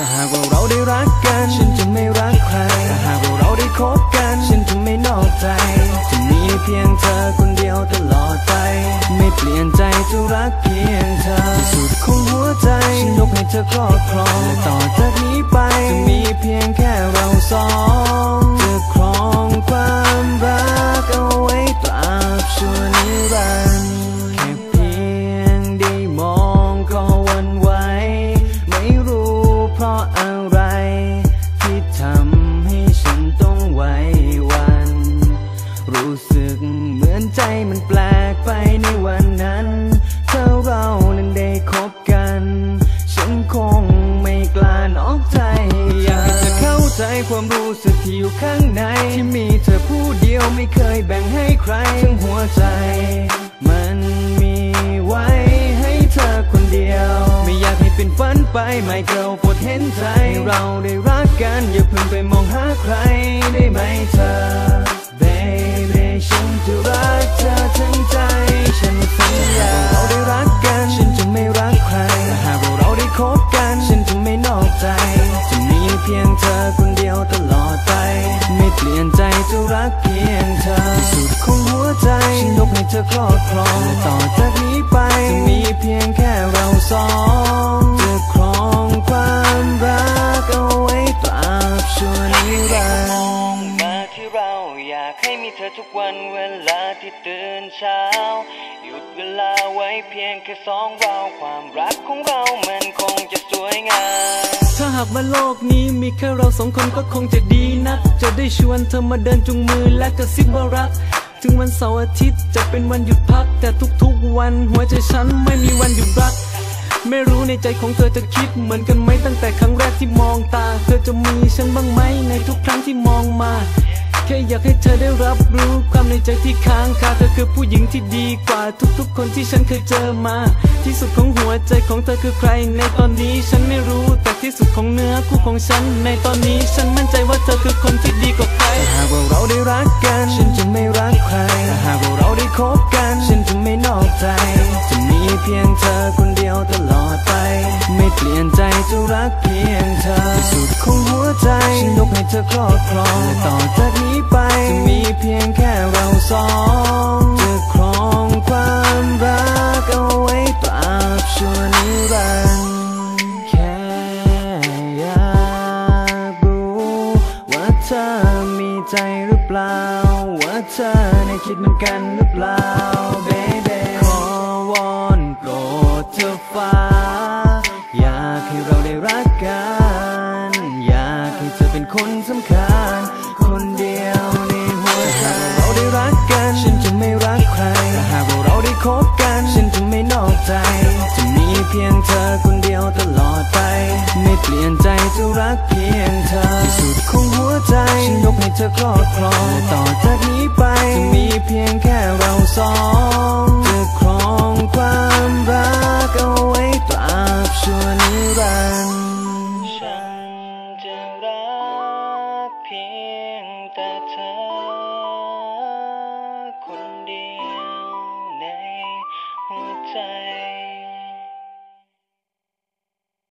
ถ้าหากว่าเราได้รักกัน ฉันจะไม่รักใคร ถ้าหากว่าเราได้คบกัน ฉันจะไม่นอกใจ จะมีเพียงเธอคนเดียวตลอดไป ไม่เปลี่ยนใจจะรักเพียงเธอที่สุดของหัวใจ ฉันยกให้เธอครอบครองและต่อจากนี้ไป จะมีเพียงแค่เราสอง ความรู้สึกที่อยู่ข้างใน ที่มีเธอผู้เดียวไม่เคยแบ่งให้ใครทั้งหัวใจ มันมีไว้ให้เธอคนเดียว ไม่อยากให้เป็นฝันไปไม่เกิลปวดเห็นใจ เราได้รักกันอย่าเพิ่งไปมองหาใคร อครอบครองและต่อจากนี้ไปจะมีเพียงแค่เราสองจะครองความรักเอาไว้ตราบชั่วนิรันดร์มาที่เราอยากให้มีเธอทุกวันเวลาที่ตื่นเช้า หยุดเวลาไว้เพียงแค่สองเราความรักของเรามันคงจะสวยงามถ้าหากว่าโลกนี้มีแค่เราสองคนก็คงจะดีนัก จะได้ชวนเธอมาเดินจุงมือและกระซิบว่ารัก ถึงวันเสาร์อาทิตย์จะเป็นวันหยุดพัก แต่ทุกๆวันหัวใจฉันไม่มีวันหยุดรัก ไม่รู้ในใจของเธอจะคิดเหมือนกันไหมตั้งแต่ครั้งแรกที่มองตา เธอจะมีฉันบ้างไหมในทุกครั้งที่มองมา แค่อยากให้เธอได้รับรู้ความในใจที่ค้างคาเธอคือผู้หญิง ที่ดีกว่าทุกๆ คนที่ฉันเคยเจอมา ที่สุดของหัวใจของเธอคือใคร ในตอนนี้ฉันไม่รู้ แต่ที่สุดของเนื้อคู่ของฉัน ในตอนนี้ฉันมั่นใจว่าเธอคือคนที่ดีกว่าใครหากว่าเราได้รักกัน ฉันจะไม่รักใครแต่หากว่าเราได้คบกัน ฉันจะไม่นอกใจ จะมีเพียงเธอคนเดียวตลอดไป ไม่เปลี่ยนใจจะรักเพียงเธอที่สุดของหัวใจฉันยกให้เธอครอบครองและต่อจากนี้ไปจะมีเพียงแค่เราสอง เปล่า ว่าเธอในคิดเหมือนกันหรือเปล่า baby ขอวอนโปรดเธอฟ้า อยากให้เราได้รักกัน อยากให้เธอเป็นคนสำคัญ คนเดียวในหัวใจเราได้รักกัน ฉันจะไม่รักใครแต่หากว่าเราได้คบกัน ฉันจะไม่นอกใจ จะมีเพียงเธอคนเดียวตลอดไป ไม่เปลี่ยนใจจะรักเพียง เธอครอบครองต่อจากนี้ไปจะมีเพียงแค่เราสอง